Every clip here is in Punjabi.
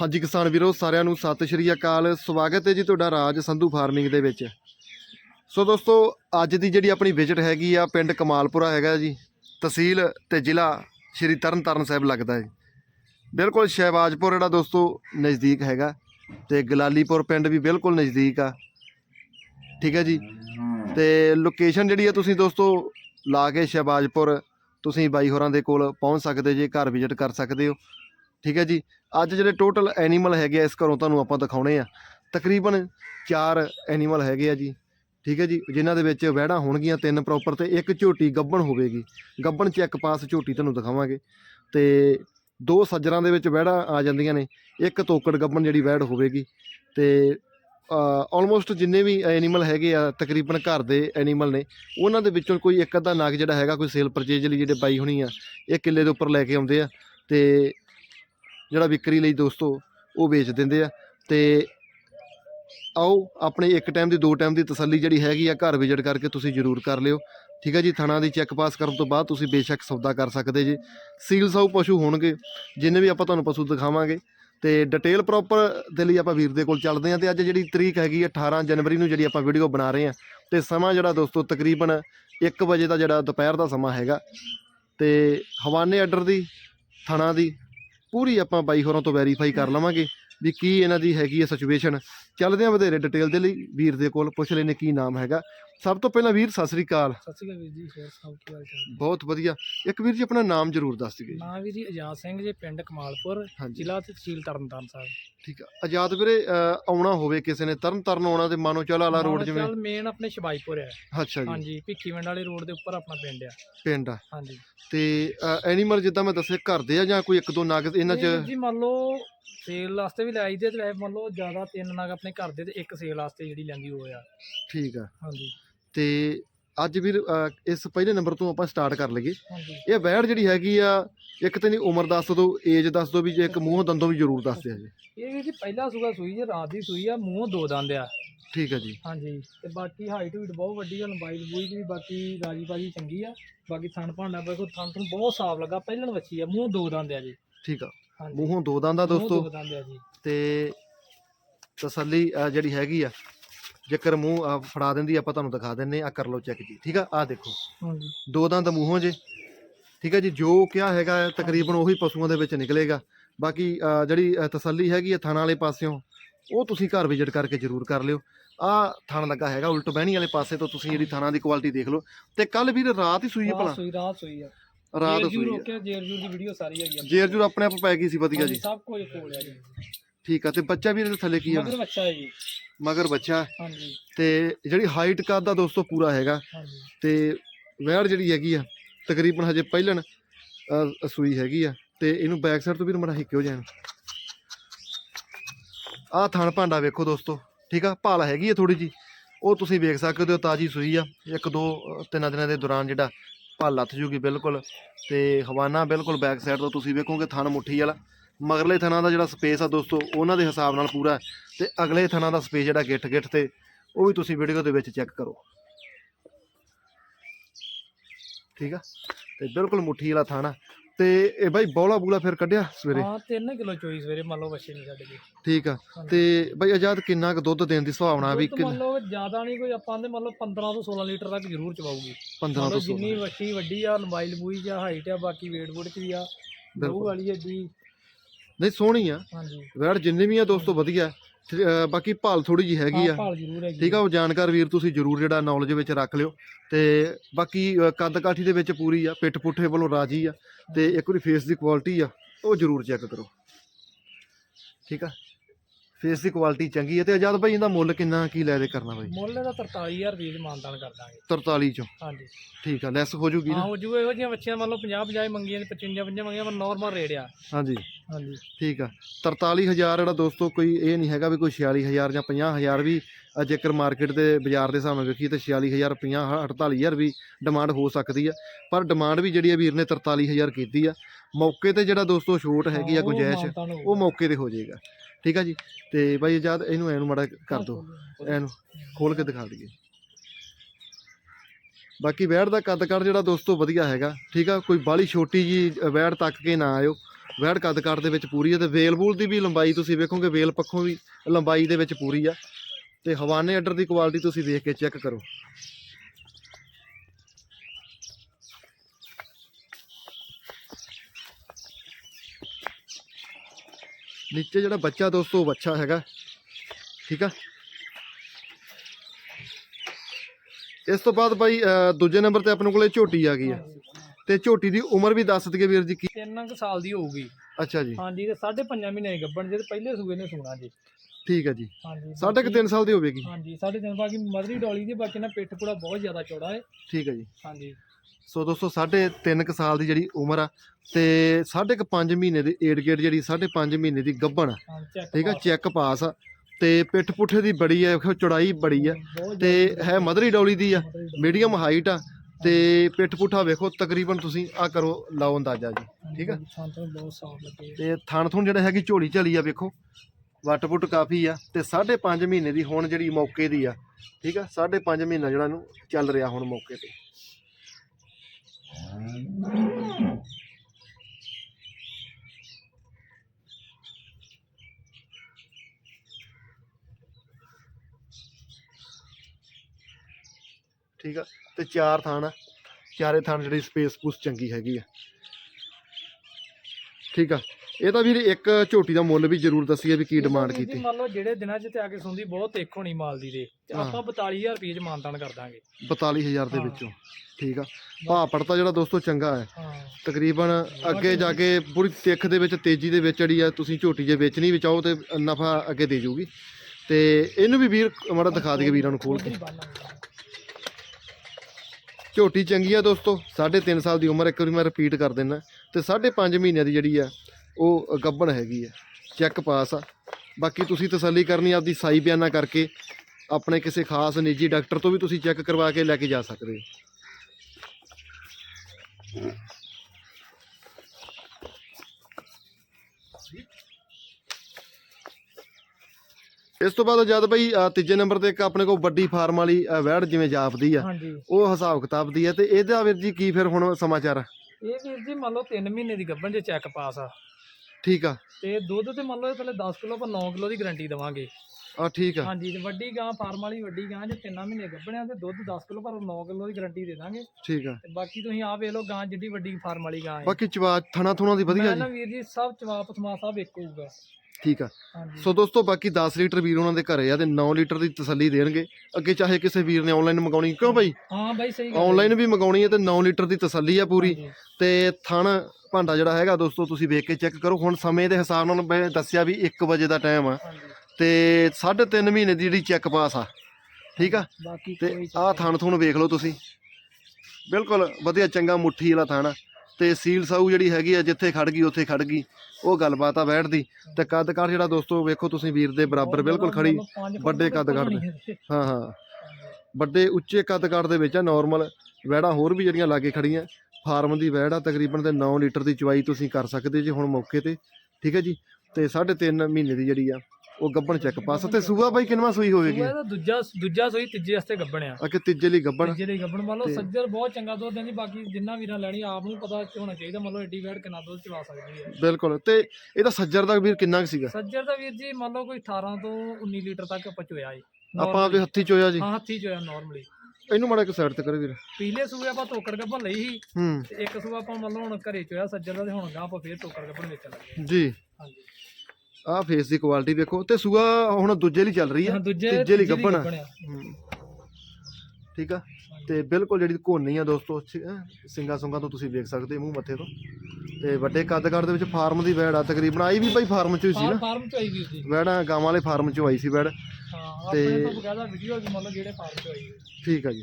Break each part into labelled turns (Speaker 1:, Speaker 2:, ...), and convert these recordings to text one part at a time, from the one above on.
Speaker 1: ਹਾਂਜੀ ਕਿਸਾਨ ਵੀਰੋ, ਸਾਰਿਆਂ ਨੂੰ ਸਤਿ ਸ਼੍ਰੀ ਅਕਾਲ। ਸਵਾਗਤ ਹੈ ਜੀ ਤੁਹਾਡਾ ਰਾਜ ਸੰਧੂ ਫਾਰਮਿੰਗ ਦੇ ਵਿੱਚ। ਸੋ ਦੋਸਤੋ, ਅੱਜ ਦੀ ਜਿਹੜੀ ਆਪਣੀ ਵਿਜ਼ਿਟ ਹੈਗੀ ਆ, ਪਿੰਡ ਕਮਾਲਪੁਰਾ ਹੈਗਾ ਜੀ। ਤਹਿਸੀਲ ਤੇ ਜ਼ਿਲ੍ਹਾ ਸ਼੍ਰੀ ਤਰਨਤਾਰਨ ਸਾਹਿਬ ਲੱਗਦਾ ਹੈ ਬਿਲਕੁਲ ਸ਼ਹਿਬਾਜ਼ਪੁਰ ਜਿਹੜਾ ਦੋਸਤੋ, ਨਜ਼ਦੀਕ ਹੈਗਾ। ਤੇ ਗਲਾਲੀਪੁਰ ਪਿੰਡ ਵੀ ਬਿਲਕੁਲ ਨਜ਼ਦੀਕ ਆ। ਠੀਕ ਹੈ ਜੀ? ਤੇ ਲੋਕੇਸ਼ਨ ਜਿਹੜੀ ਆ ਤੁਸੀਂ ਦੋਸਤੋ, ਲਾ ਕੇ ਸ਼ਹਿਬਾਜ਼ਪੁਰ ਤੁਸੀਂ ਬਾਈ ਹੋਰਾਂ ਦੇ ਕੋਲ ਪਹੁੰਚ ਸਕਦੇ ਜੇ, ਘਰ ਵਿਜ਼ਿਟ ਕਰ ਸਕਦੇ ਹੋ। ਠੀਕ ਹੈ ਜੀ? ਅੱਜ ਜਿਹੜੇ ਟੋਟਲ ਐਨੀਮਲ ਹੈਗੇ ਆ ਇਸ ਘਰੋਂ ਤੁਹਾਨੂੰ ਆਪਾਂ ਦਿਖਾਉਣੇ ਆ। ਤਕਰੀਬਨ 4 ਐਨੀਮਲ ਹੈਗੇ ਆ ਜੀ। ਠੀਕ ਹੈ ਜੀ? ਜਿਨ੍ਹਾਂ ਦੇ ਵਿੱਚ ਵਹਿੜਾਂ ਹੋਣਗੀਆਂ ਤਿੰਨ ਪ੍ਰੋਪਰ ਤੇ ਇੱਕ ਝੋਟੀ ਗੱਬਣ ਹੋਵੇਗੀ। ਗੱਬਣ ਚੈੱਕ ਪਾਸ ਝੋਟੀ ਤੁਹਾਨੂੰ ਦਿਖਾਵਾਂਗੇ। ਤੇ ਦੋ ਸੱਜਰਾਂ ਦੇ ਵਿੱਚ ਵਹਿੜਾਂ ਆ ਜਾਂਦੀਆਂ ਨੇ। ਇੱਕ ਤੋਕੜ ਗੱਬਣ ਜਿਹੜੀ ਵਹਿੜ ਹੋਵੇਗੀ। ਤੇ ਆਲਮੋਸਟ ਜਿੰਨੇ ਵੀ ਐਨੀਮਲ ਹੈਗੇ ਆ ਤਕਰੀਬਨ ਘਰ ਦੇ ਐਨੀਮਲ ਨੇ ਉਹਨਾਂ ਦੇ ਵਿੱਚੋਂ ਕੋਈ ਇੱਕ ਅੱਧਾ ਨਗ ਜਿਹੜਾ ਹੈਗਾ ਕੋਈ ਸੇਲ ਪਰਚੇਜ ਲਈ ਜਿਹੜੇ ਬਾਈ ਹੋਣੀ ਆ ਇਹ ਕਿੱਲੇ ਦੇ ਉੱਪਰ ਲੈ ਕੇ ਆਉਂਦੇ ਆ। ਤੇ ਜਿਹੜਾ ਵਿਕਰੀ ਲਈ ਦੋਸਤੋ ਉਹ ਵੇਚ ਦਿੰਦੇ ਆ। ਤੇ ਆਓ ਆਪਣੇ ਇੱਕ ਟਾਈਮ ਦੀ, ਦੋ ਟਾਈਮ ਦੀ ਤਸੱਲੀ ਜਿਹੜੀ ਹੈਗੀ ਆ, ਘਰ ਵਿਜ਼ਿਟ ਕਰਕੇ ਤੁਸੀਂ ਜ਼ਰੂਰ ਕਰ ਲਿਓ। ਠੀਕ ਹੈ ਜੀ, ਥਣਾ ਦੀ ਚੈੱਕ ਪਾਸ ਕਰਨ ਤੋਂ ਬਾਅਦ ਤੁਸੀਂ ਬੇਸ਼ੱਕ ਸੌਦਾ ਕਰ ਸਕਦੇ ਜੀ। ਸੀਲ ਸਾਊ ਪਸ਼ੂ ਹੋਣਗੇ, ਜਿੰਨੇ ਵੀ ਆਪਾਂ ਤੁਹਾਨੂੰ ਪਸ਼ੂ ਦਿਖਾਵਾਂਗੇ। ਤੇ ਡਿਟੇਲ ਪ੍ਰੋਪਰ ਦੇ ਲਈ ਆਪਾਂ ਵੀਰ ਦੇ ਕੋਲ ਚੱਲਦੇ ਹਾਂ ਤੇ ਅੱਜ ਜਿਹੜੀ ਤਰੀਕ ਹੈਗੀ ਆ 18 ਜਨਵਰੀ ਨੂੰ ਜਿਹੜੀ ਆਪਾਂ ਵੀਡੀਓ ਬਣਾ ਰਹੇ ਹਾਂ ਤੇ ਸਮਾਂ ਜਿਹੜਾ ਦੋਸਤੋ ਤਕਰੀਬਨ 1 ਵਜੇ ਦਾ ਜਿਹੜਾ ਦੁਪਹਿਰ ਦਾ ਸਮਾਂ ਹੈਗਾ। ਤੇ ਹਵਾਨੇ ਅੱਡਰ ਦੀ, ਥਣਾ ਦੀ ਪੂਰੀ ਆਪਾਂ ਬਾਈ ਹੋਰਾਂ ਤੋਂ ਵੈਰੀਫਾਈ ਕਰ ਲਵਾਂਗੇ ਵੀ ਕੀ ਇਹਨਾਂ ਦੀ ਹੈਗੀ ਹੈ ਸਿਚੁਏਸ਼ਨ ਚੱਲਦੇ ਆ ਵਧੇਰੇ ਡਿਟੇਲ ਦੇ ਲਈ ਵੀਰ ਦੇ ਕੋਲ ਪੁੱਛ ਲੈਨੇ ਕੀ ਨਾਮ ਹੈਗਾ। ਸਭ ਤੋਂ ਪਹਿਲਾਂ ਵੀਰ ਸਤਿ ਸ੍ਰੀ ਅਕਾਲ।
Speaker 2: ਸਤਿ ਸ਼੍ਰੀ ਅਕਾਲ ਵੀਰ ਜੀ ਹੋਰ ਸਭ ਕੀ ਹਾਲ ਚਾਲ?
Speaker 1: ਬਹੁਤ ਵਧੀਆ। ਇੱਕ ਵੀਰ ਜੀ ਆਪਣਾ ਨਾਮ ਜ਼ਰੂਰ ਦੱਸ ਦਿਓ ਜੀ।
Speaker 2: ਨਾਂ ਵੀਰ ਜੀ ਆਜ਼ਾਦ ਸਿੰਘ ਜੀ ਪਿੰਡ ਕਮਾਲਪੁਰ ਜ਼ਿਲ੍ਹਾ ਤੇ ਤਹਿਸੀਲ ਤਰਨਤਾਰਨ ਸਾਹਿਬ।
Speaker 1: ਠੀਕ ਆ। ਆਜ਼ਾਦ ਵੀਰੇ ਅਹ, ਆਉਣਾ ਹੋਵੇ ਕਿਸੇ ਨੇ ਤਰਨ ਤਾਰਨ ਆਉਣਾ ਤੇ ਮਾਨੋ ਚਲ ਵਾਲਾ ਰੋਡ ਜਿਵੇਂ
Speaker 2: ਚੱਲ ਮੇਨ ਆਪਣੇ ਸ਼ਬਾਈਪੁਰ ਹੈ
Speaker 1: ਅੱਛਾ ਜੀ।
Speaker 2: ਹਾਂਜੀ ਭਿੱਖੀਵਿੰਡ ਵਾਲੇ ਰੋਡ ਦੇ ਉੱਪਰ ਆਪਣਾ ਪਿੰਡ ਆ।
Speaker 1: ਪਿੰਡ ਆ।
Speaker 2: ਹਾਂਜੀ।
Speaker 1: ਤੇ ਐਨੀਮਲ ਜਿੱਦਾਂ ਮੈਂ ਦੱਸਿਆ ਘਰ ਦੇ ਆ ਜਾਂ ਕੋਈ ਇੱਕ ਦੋ ਨਗ ਇਹਨਾਂ
Speaker 2: ਇਹ
Speaker 1: ਚ
Speaker 2: ਜੀ ਮੰਨ ਲਓ ਸੇਲ ਵਾਸਤੇ ਵੀ ਲੈ ਆਈਦੇ ਤੇ ਵੈਸੇ ਮੰਨ ਲਓ ਜ਼ਿਆਦਾ ਤਿੰਨ ਨਗ ਆਪਣੇ ਘਰ ਦੇ ਤੇ ਇੱਕ ਸੇਲ ਵਾਸਤੇ ਜਿਹੜੀ ਲੈਂਦੀ ਉਹ ਆ।
Speaker 1: ਠੀਕ ਆ।
Speaker 2: ਹਾਂਜੀ।
Speaker 1: ਤੇ ਅੱਜ ਅਹ, ਇਸ ਪਹਿਲੇ ਨੰਬਰ ਤੋਂ ਆਪਾਂ ਸਟਾਰਟ ਕਰ ਲਈਏ। ਇਹ ਵੈੜ ਜਿਹੜੀ ਹੈਗੀ ਆ ਇੱਕ ਤੇ ਨਹੀਂ ਉਮਰ ਦੱਸ ਦਿਓ ਏਜ ਦੱਸ ਦਿਓ ਵੀ ਜੇ ਇੱਕ ਮੂੰਹ ਦੰਦੋਂ ਵੀ ਜ਼ਰੂਰ ਦੱਸ ਦਿਓ ਜੀ।
Speaker 2: ਇਹ ਜੀ ਪਹਿਲਾ ਸੂਗਾ ਸੂਈ ਜੇ ਰਾਤ ਦੀ ਸੂਈ ਆ ਮੂੰਹ ਦੋ ਦੰਦ ਆ।
Speaker 1: ਠੀਕ ਆ ਜੀ।
Speaker 2: ਹਾਂਜੀ ਤੇ ਬਾਕੀ ਹਾਈਟ ਵੀ ਬਹੁਤ ਵੱਡੀ ਆ ਲੰਬਾਈ ਲੰਬੂਈ ਵੀ ਬਾਕੀ ਰਾਜੀ ਬਾਜੀ ਚੰਗੀ ਆ ਬਾਕੀ ਥਣ ਭਾਂਡਾ ਵੇਖੋ ਥਣ ਤੋਂ ਬਹੁਤ ਸਾਫ਼ ਲੱਗਾ ਪਹਿਲਣ ਵੱਛੀ ਆ ਮੂੰਹ ਦੋ ਦੰਦ ਆ ਜੀ।
Speaker 1: ਠੀਕ ਆ। ਮੂੰਹੋਂ ਦੋ ਦੰਦ ਆ ਦੋਸਤੋ। ਤੇ ਤਸੱਲੀ ਜਿਹੜੀ ਹੈਗੀ ਆ ਜੇਕਰ ਮੂੰਹ ਫੜਾ ਦਿੰਦੀ ਆਪਾਂ ਤੁਹਾਨੂੰ ਦਿਖਾ ਦਿੰਨੇ ਆ ਕਰ ਲਓ ਚੈੱਕ ਜੀ ਠੀਕ ਆ? ਆ ਦੇਖੋ।
Speaker 2: ਹਾਂਜੀ।
Speaker 1: ਦੋ ਦੰਦ ਮੂੰਹੋਂ ਜੇ ਠੀਕ ਹੈ ਜੀ? ਜੋ ਕਿਹਾ ਹੈਗਾ ਹੈ, ਤਕਰੀਬਨ ਉਹੀ ਪਸ਼ੂਆਂ ਦੇ ਵਿੱਚ ਨਿਕਲੇਗਾ। ਬਾਕੀ ਜਿਹੜੀ ਤਸੱਲੀ ਹੈਗੀ ਹੈ ਥਾਣਾ ਵਾਲੇ ਪਾਸਿਓਂ ਉਹ ਤੁਸੀਂ ਘਰ ਵਿਜ਼ਿਟ ਕਰਕੇ ਜ਼ਰੂਰ ਕਰ ਲਿਓ। ਆ ਥਣ ਲੱਗਾ ਹੈਗਾ ਉਲਟ ਬਹਿਣੀ ਵਾਲੇ ਪਾਸੇ ਤੋਂ ਤੁਸੀਂ ਜਿਹੜੀ ਥਾਣਾ ਦੀ ਕੁਆਲਿਟੀ ਦੇਖ ਲਓ। ਤੇ ਕੱਲ ਵੀਰ ਰਾਤ ਹੀ ਸੂਈ ਹੈ
Speaker 2: ਰਾਤ
Speaker 1: ਭਲਾ
Speaker 2: ਸੂਈ ਰਾਤ ਸੂਈ ਆ।
Speaker 1: ਰਾਤ
Speaker 2: ਜੇਰ ਜੂਰ
Speaker 1: ਸੂਈ ਹੈ
Speaker 2: ਰੋਕਿਆ ਜੇਰ ਜੂਰ ਦੀ ਵੀਡੀਓ ਸਾਰੀ ਹੈਗੀ ਆ।
Speaker 1: ਜੇਰ ਜੂਰ ਆਪਣੇ ਆਪ ਪੈ ਗਈ ਸੀ ਵਧੀਆ
Speaker 2: ਹਾਂਜੀ,
Speaker 1: ਜੀ।
Speaker 2: ਸਭ ਕੁਝ ਕੋਲ ਆ ਜੀ।
Speaker 1: ਠੀਕ ਆ ਤੇ ਬੱਚਾ ਵੀ ਇਹਦੇ ਥੱਲੇ ਕੀ ਆ?
Speaker 2: ਮਗਰ ਬੱਚਾ ਹੈ ਜੀ।
Speaker 1: ਮਗਰ ਬੱਚਾ।
Speaker 2: ਹਾਂਜੀ।
Speaker 1: ਤੇ ਜਿਹੜੀ ਹਾਈਟ ਕੱਦ ਦਾ ਦੋਸਤੋ ਪੂਰਾ ਹੈਗਾ।
Speaker 2: ਹਾਂਜੀ।
Speaker 1: ਤੇ ਵੈੜ ਜਿਹੜੀ ਹੈਗੀ ਆ ਤਕਰੀਬਨ ਹਜੇ ਪਹਿਲਣ ਸੂਈ ਹੈਗੀ ਆ। ਤੇ ਇਹਨੂੰ ਬੈਕ ਸਾਈਡ ਤੋਂ ਵੀ ਮੜਾ ਹਿੱਕਿਓ ਜਾਣ। ਆਹ ਥਣ ਭਾਂਡਾ ਵੇਖੋ ਦੋਸਤੋ ਠੀਕ ਆ? ਭਾਲ ਹੈਗੀ ਆ ਥੋੜੀ ਜੀ ਉਹ ਤੁਸੀਂ ਵੇਖ ਸਕਦੇ ਹੋ ਤਾਜੀ ਸੂਈ ਆ। ਇੱਕ ਦੋ ਅਹ, ਤਿੰਨਾਂ ਦਿਨਾਂ ਦੇ ਦੌਰਾਨ ਜਿਹੜਾ ਭਾਲ ਲੱਥ ਜੂਗੀ ਬਿਲਕੁਲ। ਤੇ ਹਵਾਨਾ ਬਿਲਕੁਲ ਬੈਕ ਸਾਈਡ ਤੋਂ ਤੁਸੀਂ ਵੇਖੋਗੇ ਥਣ ਮੁੱਠੀ ਵਾਲਾ। ਮਗਰਲੇ ਥਣਾਂ ਦਾ ਜਿਹੜਾ ਸਪੇਸ ਆ ਦੋਸਤੋ ਉਹਨਾਂ ਦੇ ਹਿਸਾਬ ਨਾਲ ਪੂਰਾ ਹੈ। ਤੇ ਅਗਲੇ ਥਣਾਂ ਦਾ ਸਪੇਸ ਜਿਹੜਾ ਗਿੱਠ ਗਿੱਠ ਤੇ ਉਹ ਵੀ ਤੁਸੀਂ ਵੀਡੀਓ ਦੇ ਵਿੱਚ ਚੈੱਕ ਕਰੋ। ਠੀਕ ਆ? ਤੇ ਬਿਲਕੁਲ ਮੁੱਠੀ ਵਾਲਾ ਥਾਣਾ। ਤੇ ਇਹ ਬਾਈ ਬੌਲਾ ਬੂਲਾ ਫਿਰ ਕੱਢਿਆ ਸਵੇਰੇ?
Speaker 2: ਹਾਂ 3 ਕਿਲੋ ਚੋਈ ਸਵੇਰੇ ਮੰਨ ਲਓ ਬੱਚੇ ਨਹੀਂ ਸਾਡੇ
Speaker 1: ਠੀਕ ਆ। ਤੇ ਬਾਈ ਆਜ਼ਾਦ ਕਿੰਨਾ ਕੁ ਦੁੱਧ ਦੇਣ ਦੀ ਸੁਭਾਵਨਾ ਵੀ
Speaker 2: ਮੰਨ ਲਓ ਜ਼ਿਆਦਾ ਨਹੀਂ ਕੋਈ ਆਪਾਂ ਦੇ ਮੰਨ ਲਓ 15 ਤੋਂ 16 ਲੀਟਰ ਤੱਕ ਜ਼ਰੂਰ ਚਵਾਊਗੀ।
Speaker 1: 15
Speaker 2: ਮੰਨ
Speaker 1: ਤੋਂ
Speaker 2: ਲਓ
Speaker 1: 16
Speaker 2: ਜਿੰਨੀ ਵੱਛੀ ਵੱਡੀ ਆ ਲੰਬਾਈ ਲੰਬੂਈ ਜਾਂ ਹਾਈਟ ਆ ਬਾਕੀ weight ਵੂਟ ਚ ਵੀ ਆ। ਲਹੂ ਵਾਲੀ ਏਡੀ
Speaker 1: ਨਹੀਂ ਸੋਹਣੀ ਆ।
Speaker 2: ਹਾਂਜੀ।
Speaker 1: ਵੈੜ ਜਿੰਨੀ ਵੀ ਆ ਦੋਸਤੋ ਵਧੀਆ। ਤੇ, ਅਹ, ਬਾਕੀ ਭਾਲ ਥੋੜੀ ਜੀ ਹੈਗੀ
Speaker 2: ਹਾਂ
Speaker 1: ਆ।
Speaker 2: ਭਾਲ ਜ਼ਰੂਰ ਹੈਗੀ
Speaker 1: ਠੀਕ ਆ ਉਹ ਜਾਣਕਾਰ ਵੀਰ ਤੁਸੀਂ ਜਰੂਰ ਜਿਹੜਾ ਨੌਲੇਜ ਵਿੱਚ ਰੱਖ ਲਿਓ। ਤੇ ਬਾਕੀ ਅਹ, ਕੱਦ ਕਾਠੀ ਦੇ ਵਿੱਚ ਪੂਰੀ ਆ ਪਿੱਠ ਪੁੱਠੇ ਵੱਲੋਂ ਰਾਜੀ ਆ। ਤੇ ਇੱਕ ਵਾਰੀ ਫੇਸ ਦੀ ਕੁਆਲਿਟੀ ਆ ਉਹ ਜਰੂਰ ਚੈੱਕ ਕਰੋ। ਠੀਕ ਆ? ਫੇਸ ਦੀ ਕੁਆਲਿਟੀ ਚੰਗੀ ਹੈ ਤੇ ਆਜ਼ਾਦ ਭਾਈ ਇਹਦਾ ਮੁੱਲ ਕਿੰਨਾ ਕੀ ਲੈ ਦੇ ਕਰਨਾ ਬਾਈ
Speaker 2: ਮੁੱਲ ਦਾ 43000 ਰੁਪਏ ਦੀ ਮਾਨਤਾਨ ਕਰ ਦਾਂਗੇ।
Speaker 1: 43 ਚੋਂ?
Speaker 2: ਹਾਂਜੀ।
Speaker 1: ਠੀਕ ਆ ਲੈਸ ਹੋ ਜੂਗੀ
Speaker 2: ਹਾਂ
Speaker 1: ਨਾ?
Speaker 2: ਹੋ ਜੂ ਇਹੋ ਜਿਹੀਆਂ ਬੱਚੀਆਂ ਮੰਨ ਲਓ 50 50 ਮੰਗੀਆਂ ਤੇ 55 55 ਮੰਗੀਆਂ ਪਰ ਨਾਰਮਲ ਰੇਟ ਆ।
Speaker 1: ਹਾਂਜੀ।
Speaker 2: ਹਾਂਜੀ।
Speaker 1: ਠੀਕ ਆ। 43000 ਜਿਹੜਾ ਦੋਸਤੋ ਕੋਈ ਇਹ ਨਹੀਂ ਹੈਗਾ ਵੀ ਕੋਈ 46000 ਜਾਂ 50000 ਵੀ ਜੇਕਰ ਮਾਰਕੀਟ ਦੇ ਬਾਜ਼ਾਰ ਦੇ ਹਿਸਾਬ ਨਾਲ ਵੇਖੀਏ ਤਾਂ 46000 50 48000 ਵੀ ਡਿਮਾਂਡ ਹੋ ਸਕਦੀ ਆ। ਪਰ ਡਿਮਾਂਡ ਵੀ ਜਿਹੜੀ ਆ ਵੀਰ ਨੇ 43000 ਕੀਤੀ ਆ। ਮੌਕੇ ਤੇ ਜਿਹੜਾ ਦੋਸਤੋ ਛੋਟ ਹੈਗੀ ਆ ਗੁੰਜਾਇਸ਼ ਉਹ। ਮੌਕੇ ਤੇ ਹੋ ਜਾਏਗਾ। ਠੀਕ ਆ ਜੀ? ਤੇ ਬਾਈ ਆਜ਼ਾਦ ਇਹਨੂੰ ਐਨੂੰ ਮੜਾ ਕਰ ਦੋ। ਐਨੂੰ ਖੋਲ ਕੇ ਦਿਖਾ ਦਈਏ। ਬਾਕੀ ਵੈੜ ਦਾ ਕੱਦ ਕੱਦ ਜਿਹੜਾ ਦੋਸਤੋ ਵਧੀਆ ਹੈਗਾ ਠੀਕ ਆ? ਕੋਈ ਬਾਲੀ ਛੋਟੀ ਜੀ ਵੈੜ ਤੱਕ ਕੇ ਨਾ ਆਇਓ। ਵੈੜ ਕੱਦ ਕਾਠ ਦੇ ਵਿੱਚ ਪੂਰੀ ਹੈ ਤੇ ਵੇਲ ਬੂਲ ਦੀ ਵੀ ਲੰਬਾਈ ਤੁਸੀਂ ਵੇਖੋਗੇ ਵੇਲ ਪੱਖੋਂ ਵੀ ਲੰਬਾਈ ਦੇ ਵਿੱਚ ਪੂਰੀ ਆ। ਤੇ ਹਵਾਨੇ ਆਰਡਰ ਦੀ ਕੁਆਲਿਟੀ ਤੁਸੀਂ ਵੇਖ ਕੇ ਚੈੱਕ ਕਰੋ। ਨੀਚੇ ਜਿਹੜਾ ਬੱਚਾ ਦੋਸਤੋ ਬੱਚਾ ਹੈਗਾ। ਠੀਕ ਆ? ਇਸ ਤੋਂ ਬਾਅਦ ਬਾਈ ਦੂਜੇ ਨੰਬਰ ਤੇ ਆਪਣੇ ਕੋਲੇ ਝੋਟੀ ਆ ਗਈ ਆ। ਤੇ ਝੋਟੀ ਦੀ ਉਮਰ ਵੀ ਦੱਸ ਦਈਏ ਵੀਰ ਜੀ ਕੀ?
Speaker 2: ਤਿੰਨ ਕੁ ਸਾਲ ਦੀ ਹੋਊਗੀ।
Speaker 1: ਅੱਛਾ ਜੀ।
Speaker 2: ਹਾਂਜੀ ਤੇ 5.5 ਮਹੀਨੇ ਗੱਬਣ ਜੇ ਤੇ ਪਹਿਲੇ ਸੂਏ ਨੇ ਸੂਣਾ ਜੀ।
Speaker 1: ਠੀਕ ਹੈ ਜੀ।
Speaker 2: ਹਾਂਜੀ।
Speaker 1: ਸਾਢੇ ਕੁ ਤਿੰਨ ਸਾਲ ਦੀ ਹੋਵੇਗੀ।
Speaker 2: ਹਾਂਜੀ ਸਾਢੇ ਤਿੰਨ ਬਾਕੀ ਮਦਰੀ ਡੋਲੀ ਦੀ ਬਾਕੀ ਨਾ ਪਿੱਠ ਪੂੜਾ ਬਹੁਤ ਜ਼ਿਆਦਾ ਚੌੜਾ ਹੈ।
Speaker 1: ਠੀਕ ਹੈ ਜੀ।
Speaker 2: ਹਾਂਜੀ।
Speaker 1: ਸੋ ਦੋਸਤੋ ਸਾਢੇ ਤਿੰਨ ਕੁ ਸਾਲ ਦੀ ਜਿਹੜੀ ਉਮਰ ਆ ਤੇ ਸਾਢੇ ਕੁ 5 ਮਹੀਨੇ ਦੀ ਏਡ ਗੇਟ ਜਿਹੜੀ ਸਾਢੇ 5 ਮਹੀਨੇ ਦੀ ਗੱਭਣ ਆ, ਠੀਕ ਆ ਚੈੱਕ ਪਾਸ ਆ। ਤੇ ਪਿੱਠ ਪੁੱਠੇ ਦੀ ਬੜੀ ਵੇਖੋ ਚੌੜਾਈ ਬੜੀ ਆ। ਤੇ ਹੈ ਮਦਰੀ ਡੌਲੀ ਦੀ ਆ ਮੀਡੀਅਮ ਹਾਈਟ ਆ। ਤੇ ਪਿੱਠ ਪੁੱਠਾ ਵੇਖੋ ਤਕਰੀਬਨ ਤੁਸੀਂ ਆ ਕਰੋ ਲਾਓ ਅੰਦਾਜ਼ਾ ਜੀ। ਠੀਕ ਆ?
Speaker 2: ਤੋਂ
Speaker 1: ਥਣ ਥੁਣ ਜਿਹੜਾ ਹੈਗੀ ਝੋਲੀ ਝਲੀ ਆ ਵੇਖੋ। ਵੱਟ ਪੁੱਟ ਕਾਫੀ ਆ। ਤੇ 5.5 ਮਹੀਨੇ ਦੀ ਹੁਣ ਜਿਹੜੀ ਮੌਕੇ ਦੀ ਆ। ਠੀਕ ਆ? 5.5 ਮਹੀਨਾ ਜਿਹੜਾ ਨੂੰ ਚੱਲ ਰਿਹਾ ਹੁਣ ਮੌਕੇ ਤੇ। ਠੀਕ ਆ, ਤੇ ਚਾਰ ਥਾਣ ਆ। ਚਾਰੇ ਥਾਣ ਜਿਹੜੀ ਸਪੇਸ ਪੂਸ ਚੰਗੀ ਹੈਗੀ ਆ। ਠੀਕ ਆ। ਇਹ ਤਾਂ ਵੀਰ ਇੱਕ ਝੋਟੀ ਦਾ ਮੁੱਲ ਵੀ ਜ਼ਰੂਰ ਦੱਸੀਏ ਵੀ ਕੀ ਡਿਮਾਂਡ ਕੀਤੀ।
Speaker 2: ਮੰਨ ਲਓ ਜਿਹੜੇ ਦਿਨਾਂ 'ਚ ਤੇ ਆ ਕੇ ਸੁਣਦੀ ਬਹੁਤ ਤਿੱਖ ਹੋਣੀ ਮਾਲ ਦੀ ਦੇ ਤੇ। ਆਪਾਂ 42000 ਰੁਪਏ 'ਚ ਮਾਨਤਾਨ ਕਰ ਦਾਂਗੇ।
Speaker 1: 42000 ਦੇ। ਵਿੱਚੋਂ ਠੀਕ ਆ। ਭਾਅ ਪੜਤਾ ਜਿਹੜਾ ਦੋਸਤੋ ਚੰਗਾ ਹੈ। ਤਕਰੀਬਨ ਅੱਗੇ ਜਾ ਕੇ ਪੂਰੀ ਤਿੱਖ ਦੇ ਵਿੱਚ ਤੇਜ਼ੀ ਦੇ ਵਿੱਚ ਜਿਹੜੀ ਆ ਤੁਸੀਂ ਝੋਟੀ ਜੇ ਵੇਚਣੀ ਚਾਹੋ ਤੇ ਨਫਾ ਅੱਗੇ ਦੇ ਜਾਊਗੀ ਤੇ ਇਹਨੂੰ ਵੀ ਵੀਰ ਮਾੜਾ ਦਿਖਾ ਦਈਏ ਵੀਰਾਂ ਨੂੰ ਖੋਲ ਕੇ। ਝੋਟੀ ਚੰਗੀ ਆ ਦੋਸਤੋ 3.5 ਸਾਲ ਦੀ ਉਮਰ ਇੱਕ ਵਾਰੀ ਮੈਂ ਰਿਪੀਟ ਕਰ ਦਿੰਦਾ। ਤੇ 5.5 ਮਹੀਨਿਆਂ ਦੀ ਜਿਹੜੀ ਆ ਉਹ ਗੱਬਣ ਹੈਗੀ ਆ ਚੈੱਕ ਪਾਸ ਆ। ਬਾਕੀ ਤੁਸੀਂ ਤਸੱਲੀ ਕਰਨੀ ਆਪਦੀ ਸਾਈ ਬਿਆਨਾ ਕਰਕੇ ਆਪਣੇ ਕਿਸੇ ਖਾਸ ਨਿੱਜੀ ਡਾਕਟਰ ਤੋਂ ਵੀ ਤੁਸੀਂ ਚੈੱਕ ਕਰਵਾ ਕੇ ਲੈ ਕੇ ਜਾ ਸਕਦੇ ਹੋ। ਇਸ ਤੋਂ ਬਾਅਦ ਜਦ ਬਈ ਤੀਜੇ ਨੰਬਰ ਤੇ ਇੱਕ ਆਪਣੇ ਕੋਲ ਵੱਡੀ ਫਾਰਮ ਵਾਲੀ ਵੈੜ ਜਿਵੇਂ ਜਾਪਦੀ ਆ ਉਹ ਹਿਸਾਬ ਕਿਤਾਬ ਦੀ ਹੈ ਤੇ ਇਹਦਾ ਵੀਰ ਜੀ ਕੀ ਫਿਰ ਹੁਣ ਸਮਾਚਾਰ ਆ?
Speaker 2: ਇਹ ਵੀਰ ਜੀ ਮੰਨ ਲਓ 3 ਮਹੀਨੇ ਦੀ ਗੱਬਣ 'ਚ ਚੈੱਕ ਪਾਸ ਆ।
Speaker 1: ਠੀਕ ਆ।
Speaker 2: ਤੇ ਦੁੱਧ ਤੇ ਮੰਨ ਲਓ ਇਹ ਥੱਲੇ 10 ਕਿਲੋ ਪਰ 9 ਕਿਲੋ ਦੀ ਗਾਰੰਟੀ ਦਵਾਂਗੇ।
Speaker 1: ਆ ਠੀਕ ਆ।
Speaker 2: ਹਾਂਜੀ ਤੇ ਵੱਡੀ ਗਾਂ ਫਾਰਮ ਵਾਲੀ ਵੱਡੀ ਗਾਂ ਜੇ 3 ਮਹੀਨੇ ਗੱਬਣਿਆ ਤੇ ਦੁੱਧ 10 ਕਿਲੋ ਪਰ 9 ਕਿਲੋ ਦੀ ਗਾਰੰਟੀ ਦੇ ਦਾਂਗੇ।
Speaker 1: ਠੀਕ ਆ।
Speaker 2: ਤੇ ਬਾਕੀ ਤੁਸੀਂ ਆਪ ਵੇਖ ਲਓ ਗਾਂ ਜਿੱਡੀ ਵੱਡੀ ਫਾਰਮ ਵਾਲੀ ਗਾਂ ਹੈ।
Speaker 1: ਬਾਕੀ ਚਵਾ ਥਣਾ ਥੁਣਾ ਦੀ ਵਧੀਆ ਜੀ।
Speaker 2: ਨਾ ਵੀਰ ਜੀ ਸਭ ਚਵਾਪ ਸਮਾ ਸਭ ਇੱਕ ਹੋਊਗਾ।
Speaker 1: ਠੀਕ ਆ। ਸੋ ਦੋਸਤੋ ਬਾਕੀ 10 ਲੀਟਰ ਵੀਰ ਉਹਨਾਂ ਦੇ ਘਰੇ ਆ ਤੇ 9 ਲੀਟਰ ਦੀ ਤਸੱਲੀ ਦੇਣਗੇ। ਅੱਗੇ ਚਾਹੇ ਕਿਸੇ ਵੀਰ ਨੇ ਆਨਲਾਈਨ ਮੰਗਾਉਣੀ ਕਿਉਂ ਭਾਈ
Speaker 2: ਹਾਂ ਬਾਈ ਸਹੀ।
Speaker 1: ਆਨਲਾਈਨ ਵੀ ਮੰਗਾਉਣੀ ਹੈ ਤੇ 9 ਲੀਟਰ ਦੀ ਤਸੱਲੀ ਆ ਪੂਰੀ। ਤੇ ਥਣ ਭਾਂਡਾ ਜਿਹੜਾ ਹੈਗਾ ਦੋਸਤੋ ਤੁਸੀਂ ਵੇਖ ਕੇ ਚੈੱਕ ਕਰੋ। ਹੁਣ ਸਮੇਂ ਦੇ ਹਿਸਾਬ ਨਾਲ ਮੈਂ ਦੱਸਿਆ ਵੀ 1 ਵਜੇ ਦਾ ਟਾਈਮ ਆ। ਤੇ 3.5 ਮਹੀਨੇ ਦੀ ਜਿਹੜੀ ਚੈੱਕ ਪਾਸ ਆ। ਠੀਕ ਆ? ਤੇ ਆਹ ਥਣ ਥੁਣ ਵੇਖ ਲਓ ਤੁਸੀਂ। ਬਿਲਕੁਲ ਵਧੀਆ ਚੰਗਾ ਮੁੱਠੀ ਵਾਲਾ ਥਣ ਤੇ ਸੀਲ ਸਾਊ ਜਿਹੜੀ ਹੈਗੀ ਆ ਜਿੱਥੇ ਖੜ ਗਈ ਉੱਥੇ ਖੜ ਗਈ। ਉਹ ਗੱਲਬਾਤ ਆ ਬੈਠਦੀ। ਤੇ ਕੱਦ ਕਾਠ ਜਿਹੜਾ ਦੋਸਤੋ ਵੇਖੋ ਤੁਸੀਂ ਵੀਰ ਦੇ ਬਰਾਬਰ ਬਿਲਕੁਲ ਖੜੀ। ਵੱਡੇ ਕੱਦ ਦੇ। ਹਾਂ ਹਾਂ। ਵੱਡੇ ਉੱਚੇ ਕੱਦ ਕਾਠ ਦੇ ਵਿੱਚ ਆ ਨਾਰਮਲ ਵੈੜਾਂ ਹੋਰ ਵੀ ਜਿਹੜੀਆਂ ਲਾਗੇ ਖੜੀਆਂ। ਫਾਰਮ ਦੀ ਵੈੜ ਆ ਤਕਰੀਬਨ ਤੇ 9 ਲੀਟਰ ਦੀ ਚਵਾਈ ਤੁਸੀਂ ਕਰ ਸਕਦੇ ਜੇ ਹੁਣ ਮੌਕੇ ਤੇ ਠੀਕ ਹੈ ਜੀ? ਤੇ 3.5 ਮਹੀਨੇ ਦੀ ਜਿਹੜੀ ਆ ਉਹ ਗੱਬਣ ਚੈੱਕ ਪਾਸ ਤੇ ਸੂਆ ਬਾਈ ਕਿੰਨਵਾ ਸੂਈ ਹੋਵੇਗੀ?
Speaker 2: ਇਹਦਾ ਦੂਜਾ ਦੂਜਾ ਸੋਈ ਤੀਜੇ ਵਾਸਤੇ ਗੱਬਣਿਆ
Speaker 1: ਆ। ਕਿ ਤੀਜੇ ਲਈ ਗੱਬਣ?
Speaker 2: ਤੀਜੇ ਲਈ ਗੱਬਣ ਮੰਨ ਲਓ ਸੱਜਰ ਬਹੁਤ ਚੰਗਾ ਦੁੱਧ ਦਿੰਦੀ ਬਾਕੀ ਜਿੰਨਾ ਵੀਰਾਂ ਲੈਣੀ ਆਪ ਨੂੰ ਪਤਾ ਹੋਣਾ ਚਾਹੀਦਾ ਮੰਨ ਲਓ ਏਡੀ ਵੈੜ ਕਿੰਨਾ ਦੁੱਧ ਚਵਾ ਸਕਦੀ ਹੈ।
Speaker 1: ਬਿਲਕੁਲ ਤੇ ਇਹਦਾ ਸੱਜਰ ਦਾ ਵੀਰ ਕਿੰਨਾ ਕੁ ਸੀਗਾ?
Speaker 2: ਸੱਜਰ ਦਾ ਵੀਰ ਜੀ ਮੰਨ ਲਓ ਕੋਈ 18 ਤੋਂ 19 ਲੀਟਰ ਤੱਕ ਆਪਾਂ ਚੋਇਆ ਏ
Speaker 1: ਆਪਾਂ ਆਪਦੇ ਹੱਥੀ ਚੋਇਆ ਜੀ?
Speaker 2: ਹਾਂ ਹੱਥੀ ਚੋਇਆ ਨਾਰਮਲੀ
Speaker 1: ਇਹਨੂੰ ਮਾੜਾ ਇੱਕ ਸਾਈਡ ਤੇ ਕਰੋ ਵੀਰ।
Speaker 2: ਪੀਲੇ ਸੂਏ ਆਪਾਂ ਤੋਕੜ ਗੱਬਣ ਲਈ ਸੀ।
Speaker 1: ਹੂੰ।
Speaker 2: ਤੇ ਇੱਕ ਸੂਆ ਆਪਾਂ ਮੰਨ ਲਓ ਹੁਣ ਘਰੇ ਚੋਇਆ ਸੱਜਰ ਦਾ ਤੇ ਹੁਣ ਗਾਂ ਆਪਾਂ ਫੇਰ ਤੋਕੜ ਗੱਬਣ ਵੇਚਣ ਲੱਗੇ
Speaker 1: ਜੀ।
Speaker 2: ਹਾਂਜੀ।
Speaker 1: ਆਹ ਫੇਸ ਦੀ ਕੁਆਲਿਟੀ ਵੇਖੋ ਤੇ ਸੂਆ ਹੁਣ ਦੂਜੇ ਲਈ ਚੱਲ ਰਹੀ
Speaker 2: ਹਾਂ
Speaker 1: ਆ
Speaker 2: ਦੂਜੇ
Speaker 1: ਤੀਜੇ ਲਈ
Speaker 2: ਤੀਜੇ
Speaker 1: ਗੱਭਣ ਆ।
Speaker 2: ਗੱਭਣ ਆ।
Speaker 1: ਹੂੰ। ਠੀਕ ਆ? ਤੇ ਬਿਲਕੁਲ ਜਿਹੜੀ ਘੋਨੀ ਆ ਦੋਸਤੋ ਸਿੰਗਾ ਸੁੰਗਾ ਤੋਂ ਤੁਸੀਂ ਵੇਖ ਸਕਦੇ ਹੋ ਮੂੰਹ ਮੱਥੇ ਤੋਂ। ਤੇ ਵੱਡੇ ਕੱਦ ਕਾਠ ਦੇ ਵਿੱਚ ਫਾਰਮ ਦੀ ਵੈੜ ਆ ਤਕਰੀਬਨ ਆਈ ਵੀ ਭਾਈ ਫਾਰਮ ਚੋਂ ਹੀ ਸੀ
Speaker 2: ਹਾਂ
Speaker 1: ਨਾ
Speaker 2: ਫਾਰਮ ਚ ਆਈ ਵੀਰ ਜੀ
Speaker 1: ਵੈੜਾਂ ਗਾਵਾਂ ਵਾਲੇ ਫਾਰਮ ਚੋਂ ਆਈ ਸੀ ਵੈੜ।
Speaker 2: ਹਾਂ
Speaker 1: ਤੇ-
Speaker 2: ਆਪਣੇ ਤੋਂ ਬਗੈਰਾ ਵੀਡੀਓ ਵੀ ਮੰਨ ਲਓ ਜਿਹੜੇ ਫਾਰਮ ਚ ਆਈ ਹੋਈ।
Speaker 1: ਠੀਕ ਆ ਜੀ।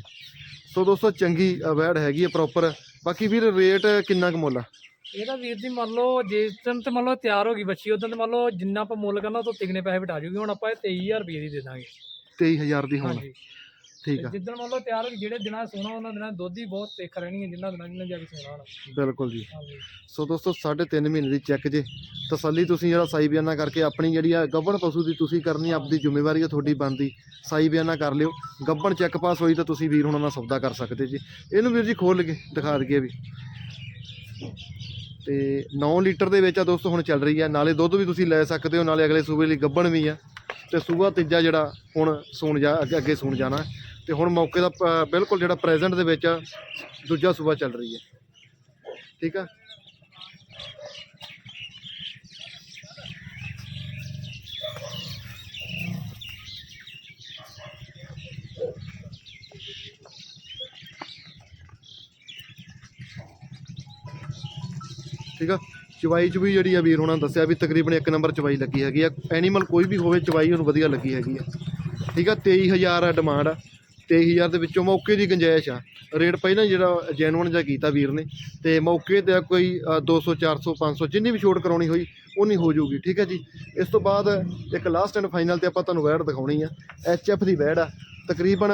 Speaker 1: ਸੋ ਦੋਸਤੋ ਚੰਗੀ ਅ, ਵੈੜ ਹੈਗੀ ਆ ਪ੍ਰੋਪਰ ਬਾਕੀ ਵੀਰ ਰੇਟ ਕਿੰਨਾ ਕੁ ਮੁੱਲ ਆ?
Speaker 2: ਇਹਦਾ ਵੀਰ ਜੀ ਮੰਨ ਲਓ ਜੇ ਦਿਨ ਤੇ ਮੰਨ ਲਓ ਤਿਆਰ ਹੋ ਗਈ ਬੱਚੀ ਉਦੋਂ ਤੇ ਮੰਨ ਲਓ ਜਿੰਨਾ ਆਪਾਂ ਮੁੱਲ ਕਰਨਾ ਉਹ ਤੋਂ ਤਿਗਨੇ ਪੈਸੇ ਵਟਾ ਜੂਗੀ। ਹੁਣ ਆਪਾਂ ਇਹ 23000 ਰੁਪਏ ਦੀ ਦੇ ਦਾਂਗੇ।
Speaker 1: 23000 ਦੀ ਹੁਣ।
Speaker 2: ਹਾਂਜੀ।
Speaker 1: ਠੀਕ ਆ।
Speaker 2: ਜਿੱਦਣ ਮੰਨ ਲਓ ਤਿਆਰ ਹੋ ਗਈ ਜਿਹੜੇ ਦਿਨਾਂ ਸੋਣਾ ਉਹਨਾਂ ਦਿਨਾਂ ਦੁੱਧ ਹੀ ਬਹੁਤ ਤਿੱਖ ਰਹਿਣੀ ਹੈ ਜਿੰਨਾ ਦਿਨਾਂ ਜਿੰਨਾ ਜਾ ਕੇ ਸੋਣਾ ਹੋਣਾ
Speaker 1: ਬਿਲਕੁਲ ਜੀ।
Speaker 2: ਹਾਂਜੀ।
Speaker 1: ਸੋ ਦੋਸਤੋ 3.5 ਮਹੀਨੇ ਦੀ ਚੈੱਕ ਜੇ। ਤਸੱਲੀ ਤੁਸੀਂ ਜਿਹੜਾ ਸਾਈ ਬਿਆਨਾ ਕਰਕੇ ਆਪਣੀ ਜਿਹੜੀ ਆ ਗੱਬਣ ਪਸ਼ੂ ਦੀ ਤੁਸੀਂ ਕਰਨੀ ਆਪਦੀ ਜ਼ਿੰਮੇਵਾਰੀ ਆ ਤੁਹਾਡੀ ਬਣਦੀ। ਸਾਈ ਬਿਆਨਾ ਕਰ ਲਿਓ। ਗੱਬਣ ਚੈੱਕ ਪਾਸ ਹੋਈ ਤਾਂ ਤੁਸੀਂ ਵੀਰ ਹੁਣਾਂ ਨਾਲ ਸੌਦਾ ਕਰ ਸਕਦੇ ਜੀ। ਇਹਨੂੰ ਵੀਰ ਜੀ ਖੋਲ ਕੇ ਦਿਖਾ ਦਈਏ ਵੀ। ਤੇ 9 ਲੀਟਰ ਦੇ ਵਿੱਚ ਆ ਦੋਸਤੋ ਹੁਣ ਚੱਲ ਰਹੀ ਹੈ ਨਾਲੇ ਦੁੱਧ ਵੀ ਤੁਸੀਂ ਲੈ ਸਕਦੇ ਹੋ ਨਾਲੇ ਅਗਲੇ ਸੂਬੇ ਲਈ ਗੱਬਣ ਵੀ ਆ। ਤੇ ਸੂਬਾ ਤੀਜਾ ਜਿਹੜਾ ਹੁਣ ਸੂਣ ਜਾ ਅੱਗੇ ਅੱਗੇ ਸੂਣ ਜਾਣਾ। ਤੇ ਹੁਣ ਮੌਕੇ ਦਾ ਬਿਲਕੁਲ ਜਿਹੜਾ ਪ੍ਰੈਜ਼ੈਂਟ ਦੇ ਵਿੱਚ ਆ, ਦੂਜਾ ਸੂਬਾ ਚੱਲ ਰਹੀ ਹੈ। ਠੀਕ ਆ? ਠੀਕ ਆ? ਚਵਾਈ ਚ ਵੀ ਜਿਹੜੀ ਆ ਵੀਰ ਹੁਣਾਂ ਦੱਸਿਆ ਵੀ ਤਕਰੀਬਨ ਇੱਕ ਨੰਬਰ ਚਵਾਈ ਲੱਗੀ ਹੈਗੀ ਆ। ਐਨੀਮਲ ਕੋਈ ਵੀ ਹੋਵੇ ਚਵਾਈ ਉਹਨੂੰ ਵਧੀਆ ਲੱਗੀ ਹੈਗੀ ਆ। ਠੀਕ ਆ? 23000 ਆ ਡਿਮਾਂਡ ਆ। 23000 ਦੇ ਵਿੱਚੋਂ ਮੌਕੇ ਦੀ ਗੁੰਜਾਇਸ਼ ਆ। ਰੇਟ ਪਹਿਲਾਂ ਜਿਹੜਾ ਜੈਨੂਨ ਜਿਹਾ ਕੀਤਾ ਵੀਰ ਨੇ ਤੇ ਮੌਕੇ ਤੇ ਕੋਈ ਅ, 200 400 500 ਜਿੰਨੀ ਵੀ ਛੋਟ ਕਰਾਉਣੀ ਹੋਈ ਉਨੀ ਹੋ ਜਾਊਗੀ ਠੀਕ ਹੈ ਜੀ? ਇਸ ਤੋਂ ਬਾਅਦ ਇੱਕ ਲਾਸਟ ਐਂਡ ਫਾਈਨਲ ਤੇ ਆਪਾਂ ਤੁਹਾਨੂੰ ਵੈੜ ਦਿਖਾਉਣੀ ਆ। ਐਚਐਫ ਦੀ ਵੈੜ ਆ। ਤਕਰੀਬਨ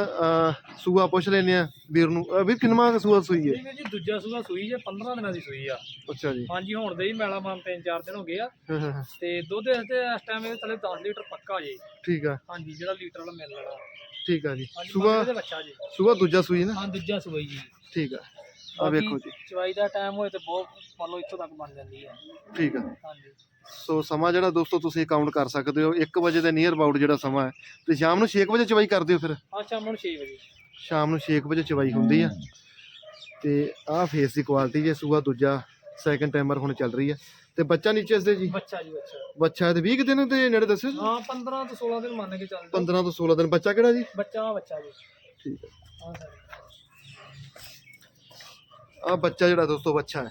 Speaker 1: ਸੂਆ ਪੁੱਛ ਲੈਨੇ ਆ ਵੀਰ ਨੂੰ। ਵੀਰ ਕਿੰਨਵਾਂ ਕੁ ਸੂਆ ਸੂਈ ਹੈ?
Speaker 2: ਇਹ ਜੀ ਦੂਜਾ ਸੂਆ ਸੂਈ ਜੇ 15 ਦਿਨਾਂ ਦੀ ਸੂਈ ਆ।
Speaker 1: ਅੱਛਾ ਜੀ।
Speaker 2: ਹਾਂਜੀ ਹੁਣ ਦੇ ਹੀ ਮੈਲਾ ਮਾਨ ਤਿੰਨ ਚਾਰ ਦਿਨ ਹੋ ਗਏ ਆ।
Speaker 1: ਹਾਂ, ਹਾਂ, ਹਾਂ,
Speaker 2: ਤੇ ਦੁੱਧ ਇਸ ਤੇ ਇਸ ਟਾਈਮ ਇਹਦੇ ਥੱਲੇ 10 ਲੀਟਰ ਪੱਕਾ ਜੇ।
Speaker 1: ਠੀਕ ਆ।
Speaker 2: ਹਾਂਜੀ ਜਿਹੜਾ ਲੀਟਰ ਵਾਲਾ ਮਿਲ ਲੈਣਾ
Speaker 1: ਠੀਕ ਆ ਜੀ।
Speaker 2: ਦੇ ਬੱਚਾ ਜੀ।
Speaker 1: ਦੂਜਾ ਸੂਈ ਨਾ?
Speaker 2: ਹਾਂ ਦੂਜਾ ਸੂਈ ਜੀ।
Speaker 1: ਠੀਕ ਆ। ਆ ਵੇਖੋ ਜੀ।
Speaker 2: ਚਵਾਈ ਦਾ ਟਾਈਮ ਹੋਏ ਤੇ ਬਹੁਤ ਮੰਨ ਲਓ ਇੱਥੋਂ ਤੱਕ ਬਣ ਜਾਂਦੀ ਹੈ
Speaker 1: ਠੀਕ ਆ।
Speaker 2: ਹਾਂਜੀ।
Speaker 1: ਸੋ ਸਮਾਂ ਜਿਹੜਾ ਦੋਸਤੋ ਤੁਸੀਂ ਕਾਊਂਟ ਕਰ ਸਕਦੇ ਹੋ 1 ਵਜੇ ਦੇ ਨੀਅਰ ਅਬਾਊਟ ਜਿਹੜਾ ਸਮਾਂ ਹੈ। ਤੇ ਸ਼ਾਮ ਨੂੰ 6 ਵਜੇ ਚਵਾਈ ਕਰਦੇ ਹੋ ਫਿਰ?
Speaker 2: ਹਾਂ ਸ਼ਾਮ ਨੂੰ 6 ਵਜੇ।
Speaker 1: ਸ਼ਾਮ ਨੂੰ 6 ਵਜੇ ਚਵਾਈ ਹੁੰਦੀ ਆ। ਤੇ ਆਹ ਫੇਸ ਦੀ ਕੁਆਲਿਟੀ ਜੇ ਸੂਆ ਦੂਜਾ ਸੈਕੰਡ ਟਾਈਮਰ ਹੁਣ ਚੱਲ ਰਹੀ ਹੈ ਤੇ ਬੱਚਾ ਨੀਚੇ ਇਸ ਦੇ ਜੀ?
Speaker 2: ਬੱਚਾ ਜੀ ਬੱਚਾ।
Speaker 1: ਬੱਚਾ ਤੇ 20 ਕੁ ਦਿਨ ਦੇ ਨੇੜੇ ਦੱਸਿਓ ਜੀ।
Speaker 2: ਹਾਂ 15 ਤੋਂ 16 ਦਿਨ ਮੰਨ ਕੇ ਚੱਲਦੇ
Speaker 1: 15 ਤੋਂ 16 ਦਿਨ। ਬੱਚਾ ਕਿਹੜਾ ਜੀ?
Speaker 2: ਬੱਚਾ ਬੱਚਾ ਜੀ।
Speaker 1: ਠੀਕ ਹੈ।
Speaker 2: ਹਾਂ ਸਰ।
Speaker 1: ਆਹ ਬੱਚਾ ਜਿਹੜਾ ਦੋਸਤੋ ਬੱਚਾ ਹੈ।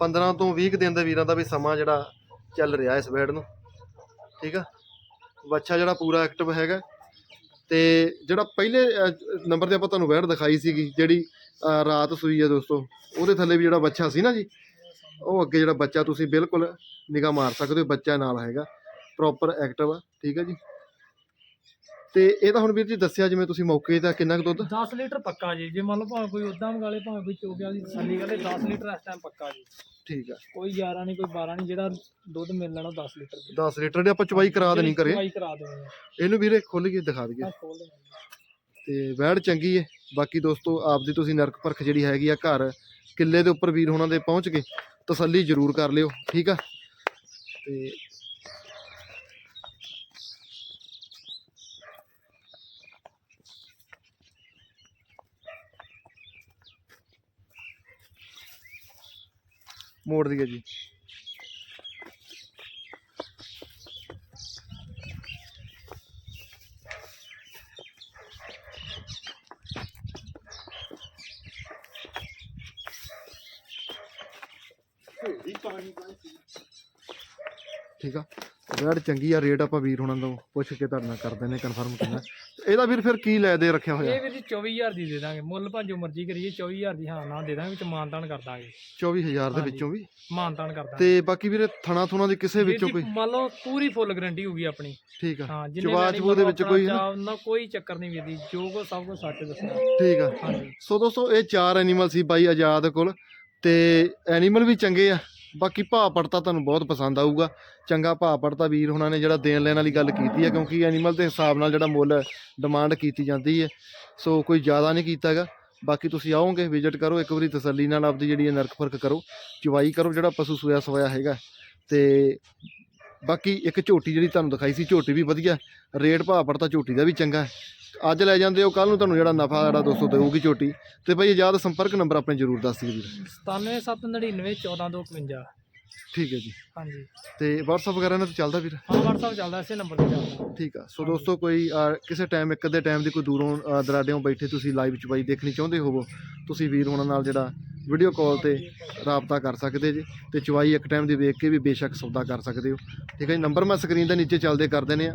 Speaker 1: 15 ਤੋਂ 20 ਕੁ ਦਿਨ ਦੇ ਵੀਰਾਂ ਦਾ ਵੀ ਸਮਾਂ ਜਿਹੜਾ ਚੱਲ ਰਿਹਾ ਇਸ ਬੈਡ ਨੂੰ। ਠੀਕ ਆ? ਬੱਚਾ ਜਿਹੜਾ ਪੂਰਾ ਐਕਟਿਵ ਹੈਗਾ। ਤੇ ਜਿਹੜਾ ਪਹਿਲੇ ਨੰਬਰ ਤੇ ਆਪਾਂ ਤੁਹਾਨੂੰ ਬੈਡ ਦਿਖਾਈ ਸੀਗੀ ਜਿਹੜੀ ਰਾਤ ਸੂਈ ਹੈ ਦੋਸਤੋ ਉਹਦੇ ਥੱਲੇ ਵੀ ਜਿਹੜਾ ਬੱਚਾ ਸੀ ਨਾ ਜੀ ਉਹ ਅੱਗੇ ਜਿਹੜਾ ਬੱਚਾ ਤੁਸੀਂ ਬਿਲਕੁਲ ਨਿਗਾਹ ਮਾਰ ਸਕਦੇ ਹੋ ਬੱਚਾ ਨਾਲ ਹੈਗਾ ਪ੍ਰੋਪਰ ਐਕਟਿਵ ਆ ਠੀਕ ਹੈ ਜੀ। ਤੇ ਇਹ ਤਾਂ ਹੁਣ ਵੀਰ ਜੀ ਦੱਸਿਆ ਜਿਵੇਂ ਤੁਸੀਂ ਮੌਕੇ ਦਾ ਕਿੰਨਾ ਕੁ ਦੁੱਧ?
Speaker 2: 10 ਲੀਟਰ ਪੱਕਾ ਜੀ ਜੇ ਮੰਨ ਲਓ ਭਾਵੇਂ ਕੋਈ ਉਦਾਂ ਮੰਗਾ ਲੇ ਭਾਵੇਂ ਕੋਈ ਚੋਗਿਆ ਦੀ ਤਸੱਲੀ ਕਰੇ 10 ਲੀਟਰ ਇਸ ਟਾਈਮ ਪੱਕਾ ਜੀ।
Speaker 1: ਠੀਕ ਆ।
Speaker 2: ਕੋਈ 11 ਨਹੀਂ ਕੋਈ 12 ਨਹੀਂ ਜਿਹੜਾ ਦੁੱਧ ਮਿਲ ਲੈਣਾ 10 ਲੀਟਰ ਦੀ
Speaker 1: 10 ਲੀਟਰ ਦੀ ਆਪਾਂ ਚਵਾਈ ਕਰਾ ਦੇਣੀ ਕਰੇ
Speaker 2: ਚਵਾਈ ਕਰਾ ਦੇਣੀ
Speaker 1: ਇਹਨੂੰ ਵੀਰੇ ਖੁੱਲ ਕੇ ਦਿਖਾ ਦਈਏ। ਤੇ ਵੈੜ ਚੰਗੀ ਹੈ ਬਾਕੀ ਦੋਸਤੋ ਆਪਦੀ ਤੁਸੀਂ ਨਰਕ ਪਰਖ ਜਿਹੜੀ ਹੈਗੀ ਆ ਘਰ ਕਿੱਲੇ ਦੇ ਉੱਪਰ ਵੀਰ ਹੋਣਾ ਦੇ ਪਹੁੰਚ ਕੇ ਤਸੱਲੀ ਜ਼ਰੂਰ ਕਰ ਲਿਓ ਠੀਕ ਆ? ਤੇ ਮੋੜ ਦਈਏ ਜੀ ਠੀਕ ਵੈੜ ਚੰਗੀ ਆ ਰੇਟ ਆਪਾਂ ਵੀਰ ਹੁਣਾਂ ਤੋਂ ਪੁੱਛ ਕੇ ਤੁਹਾਡੇ ਨਾਲ ਕਰ ਦਿੰਦੇ ਕਨਫਰਮ ਕਰਨਾ। ਇਹਦਾ ਵੀਰ ਫਿਰ ਕੀ ਲੈ ਦੇ ਰੱਖਿਆ ਹੋਇਆ?
Speaker 2: ਇਹ ਵੀਰ ਜੀ 24000 ਦੀ ਦੇ ਦਾਂਗੇ। ਮੁੱਲ ਭਾਂ ਜੋ ਮਰਜ਼ੀ ਕਰੀਏ 24000 ਦੀ ਹਾਂ ਨਾ ਦੇ ਦਾਂਗੇ ਵਿੱਚ ਮਾਨਤਾਨ ਕਰ ਦਾਂਗੇ।
Speaker 1: 24000 ਦੇ। ਵਿੱਚੋਂ ਵੀ?
Speaker 2: ਮਾਨਤਾਨ ਕਰ ਦਾਂਗੇ।
Speaker 1: ਤੇ ਬਾਕੀ ਵੀਰੇ ਥਣਾ ਥੁਣਾ ਦੀ ਕਿਸੇ ਵਿੱਚੋਂ ਕੋਈ?
Speaker 2: ਮੰਨ ਲਓ ਪੂਰੀ ਫੁੱਲ ਗਾਰੰਟੀ ਹੋਊਗੀ ਆਪਣੀ।
Speaker 1: ਠੀਕ ਆ।
Speaker 2: ਹਾਂ ਜਿੰਨੇ
Speaker 1: ਚਵਾ
Speaker 2: ਲੈਣੀ
Speaker 1: ਚਵੂ ਦੇ ਵਿੱਚ ਕੋਈ ਨਾ?
Speaker 2: ਨਾ ਕੋਈ ਚੱਕਰ ਨਹੀਂ ਵੀਰ ਜੀ ਜੋ ਕੋ ਸਭ ਕੁਝ ਸੱਚ ਦੱਸਣਾ।
Speaker 1: ਠੀਕ ਆ। ਸੋ ਦੋਸਤੋ ਇਹ ਚਾਰ ਐਨੀਮਲ ਸੀ ਬਾਈ ਆਜ਼ਾਦ ਕੋਲ ਤੇ ਐਨੀਮਲ ਵੀ ਚੰਗੇ ਆ। ਬਾਕੀ ਭਾਅ ਪੜਤਾ ਤੁਹਾਨੂੰ ਬਹੁਤ ਪਸੰਦ ਆਊਗਾ। ਚੰਗਾ ਭਾਅ ਪੜਤਾ ਵੀਰ ਹੁਣਾਂ ਨੇ ਜਿਹੜਾ ਦੇਣ ਲੈਣ ਵਾਲੀ ਗੱਲ ਕੀਤੀ ਹੈ, ਕਿਉਂਕਿ ਐਨੀਮਲ ਦੇ ਹਿਸਾਬ ਨਾਲ ਜਿਹੜਾ ਮੁੱਲ ਡਿਮਾਂਡ ਕੀਤੀ ਜਾਂਦੀ ਹੈ। ਸੋ ਕੋਈ ਜ਼ਿਆਦਾ ਨਹੀਂ ਕੀਤਾਗਾ ਬਾਕੀ ਤੁਸੀਂ ਆਓਗੇ ਵਿਜ਼ਿਟ ਕਰੋ, ਇੱਕ ਵਾਰੀ ਤਸੱਲੀ ਨਾਲ ਆਪਦੀ ਜਿਹੜੀ ਹੈ ਨਰਕ ਫ਼ਰਕ ਕਰੋ। ਚਵਾਈ ਕਰੋ ਜਿਹੜਾ ਪਸ਼ੂ ਸੋਇਆ ਸੋਇਆ ਹੈਗਾ। ਤੇ ਬਾਕੀ ਇੱਕ ਝੋਟੀ ਜਿਹੜੀ ਤੁਹਾਨੂੰ ਦਿਖਾਈ ਸੀ, ਝੋਟੀ ਵੀ ਵਧੀਆ। ਰੇਟ ਭਾਅ ਪੜਤਾ ਝੋਟੀ ਦਾ ਵੀ ਚੰਗਾ। ਹੈ। ਅੱਜ ਲੈ ਜਾਂਦੇ ਹੋ ਕੱਲ ਨੂੰ ਤੁਹਾਨੂੰ ਜਿਹੜਾ ਨਫਾ ਜਿਹੜਾ ਦੋਸਤੋ ਦੇਊਗੀ ਝੋਟੀ। ਤੇ ਭਾਈ ਆਜ਼ਾਦ ਸੰਪਰਕ ਨੰਬਰ ਆਪਣੇ ਜ਼ਰੂਰ ਦੱਸ ਦਿਓ ਵੀਰ।
Speaker 2: 97799 14252
Speaker 1: ਠੀਕ ਹੈ ਜੀ।
Speaker 2: ਹਾਂਜੀ।
Speaker 1: ਤੇ WhatsApp ਵਗੈਰਾ ਨਾਲ ਤਾਂ ਚੱਲਦਾ ਵੀਰ?
Speaker 2: ਹਾਂ WhatsApp ਚੱਲਦਾ ਇਸੇ ਨੰਬਰ ਤੇ ਚੱਲਦਾ।
Speaker 1: ਠੀਕ ਆ। ਸੋ ਦੋਸਤੋ ਕੋਈ ਅਹ, ਕਿਸੇ ਟਾਈਮ ਇੱਕ ਅੱਧੇ ਟਾਈਮ ਦੀ ਕੋਈ ਦੂਰੋਂ ਅਹ, ਦਰਾਡਿਓਂ ਬੈਠੇ ਤੁਸੀਂ ਲਾਈਵ ਚਵਾਈ ਦੇਖਣੀ ਚਾਹੁੰਦੇ ਹੋਵੋ ਤੁਸੀਂ ਵੀਰ ਹੋਣਾ ਨਾਲ ਜਿਹੜਾ ਵੀਡੀਓ ਕਾਲ ਤੇ ਰਾਬਤਾ ਕਰ ਸਕਦੇ ਜੀ ਤੇ ਚਵਾਈ ਇੱਕ ਟਾਈਮ ਦੀ ਵੇਖ ਕੇ ਵੀ ਬੇਸ਼ੱਕ ਸੌਦਾ ਕਰ ਸਕਦੇ ਹੋ। ਠੀਕ ਹੈ ਜੀ। ਨੰਬਰ ਮੈਂ ਸਕਰੀਨ ਦੇ ਨੀਚੇ ਚੱਲਦੇ ਕਰ ਦਿੰਦੇ ਆ